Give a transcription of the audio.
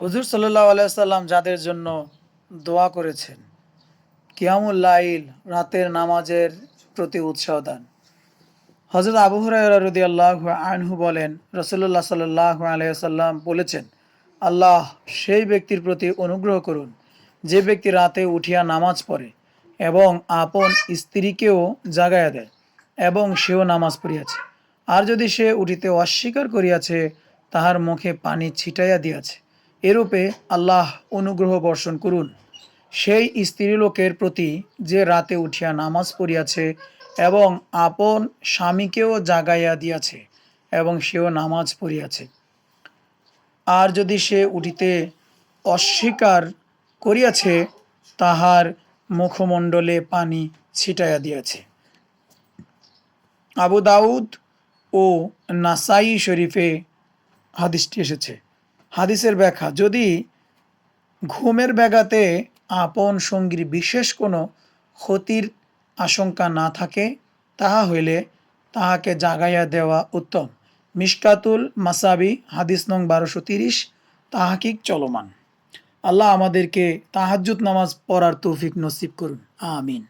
হুজুর সাল্লাহ আলাইসাল্লাম যাদের জন্য দোয়া করেছেন, কিয়ামুল লাইল, রাতের নামাজের প্রতি উৎসাহ দান। হজরত আবু হুরায়রাদি আল্লাহ আনহু বলেন রসুল্লাহ সাল্লাহ আলাইসাল্লাম বলেছেন, আল্লাহ সেই ব্যক্তির প্রতি অনুগ্রহ করুন, যে ব্যক্তি রাতে উঠিয়া নামাজ পড়ে এবং আপন স্ত্রীকেও জাগাইয়া দেয় এবং সেও নামাজ পড়িয়াছে। আর যদি সে উঠিতে অস্বীকার করিয়াছে, তাহার মুখে পানি ছিটাইয়া দিয়াছে। এরূপে আল্লাহ অনুগ্রহ বর্ষণ করুন। সেই স্ত্রীলোকের প্রতি যে রাতে উঠিয়া নামাজ পড়িয়াছে এবং আপন স্বামীকেও জাগাইয়া দিয়াছে এবং সেও নামাজ পড়িয়াছে। আর যদি সে উঠিতে অস্বীকার করিয়াছে, তাহার মুখমণ্ডলে পানি ছিটাইয়া দিয়াছে। আবু দাউদ ও নাসাই শরীফে হাদিসটি এসেছে। হাদিসের ব্যাখ্যা, যদি ঘুমের ব্যাঘাতে আপন সঙ্গীর বিশেষ কোনো ক্ষতির আশঙ্কা না থাকে, তাহা হইলে তাহাকে জাগাইয়া দেওয়া উত্তম। মিশকাতুল মাসাবি, হাদিস নং বারোশো তিরিশ, তাহাকিক চলমান। আল্লাহ আমাদেরকে তাহাজ্জুদ নামাজ পড়ার তৌফিক নসিব করুন। আমিন।